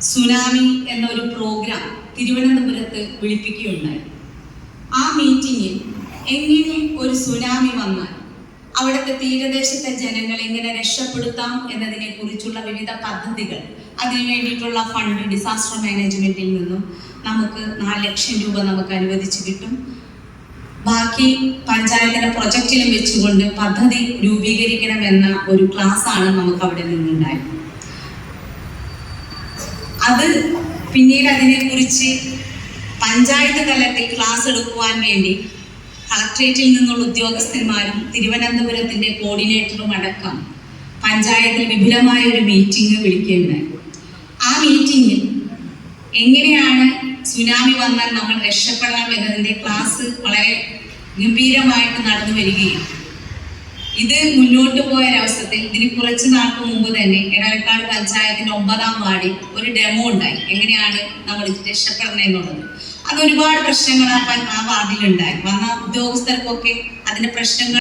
Tsunami എന്ന ഒരു programme തിരുവനന്തപുരത്ത് വിളിപ്പിക്കുകയുണ്ടായി. ആ മീറ്റിങ്ങിൽ എങ്ങനെ ഒരു സുനാമി വന്നാൽ അവിടുത്തെ തീരദേശത്തെ ജനങ്ങളെ എങ്ങനെ രക്ഷപ്പെടുത്താം എന്നതിനെ കുറിച്ചുള്ള വിവിധ പദ്ധതികൾ അതിനു വേണ്ടിയിട്ടുള്ള ഫണ്ട് ഡിസാസ്റ്റർ മാനേജ്മെന്റിൽ നിന്നും നമുക്ക് നാല് ലക്ഷം രൂപ നമുക്ക് അനുവദിച്ചു കിട്ടും. ബാക്കി പഞ്ചായത്തിന്റെ പ്രൊജക്റ്റിലും വെച്ചുകൊണ്ട് പദ്ധതി രൂപീകരിക്കണമെന്ന ഒരു ക്ലാസ് ആണ് നമുക്ക് അവിടെ നിന്നുണ്ടായത്. അത് പിന്നീട് അതിനെക്കുറിച്ച് പഞ്ചായത്ത് തലത്തിൽ ക്ലാസ് എടുക്കുവാൻ വേണ്ടി കളക്ട്രേറ്റിൽ നിന്നുള്ള ഉദ്യോഗസ്ഥന്മാരും തിരുവനന്തപുരത്തിന്റെ കോർഡിനേറ്ററും അടക്കം പഞ്ചായത്തിൽ വിപുലമായ ഒരു മീറ്റിംഗ് വിളിക്കുകയുണ്ടായി. ആ മീറ്റിംഗിൽ എങ്ങനെയാണ് സുനാമി വന്നാൽ നമ്മൾ രക്ഷപ്പെടണം എന്നതിന്റെ ക്ലാസ് വളരെ ഗംഭീരമായിട്ട് നടന്നു വരികയും ഇത് മുന്നോട്ട് പോയ ഒരവസരത്തിൽ ഇതിന് കുറച്ച് നാൾക്ക് മുമ്പ് തന്നെ എടക്കാട് പഞ്ചായത്തിന്റെ ഒമ്പതാം വാർഡിൽ ഒരു ഡെമോ ഉണ്ടായി. എങ്ങനെയാണ് നമ്മൾ രക്ഷപ്പെടണം എന്നുള്ളത്? അത് ഒരുപാട് പ്രശ്നങ്ങൾ ആ വാർഡിലുണ്ടായി. വന്ന ഉദ്യോഗസ്ഥർക്കൊക്കെ അതിന്റെ പ്രശ്നങ്ങൾ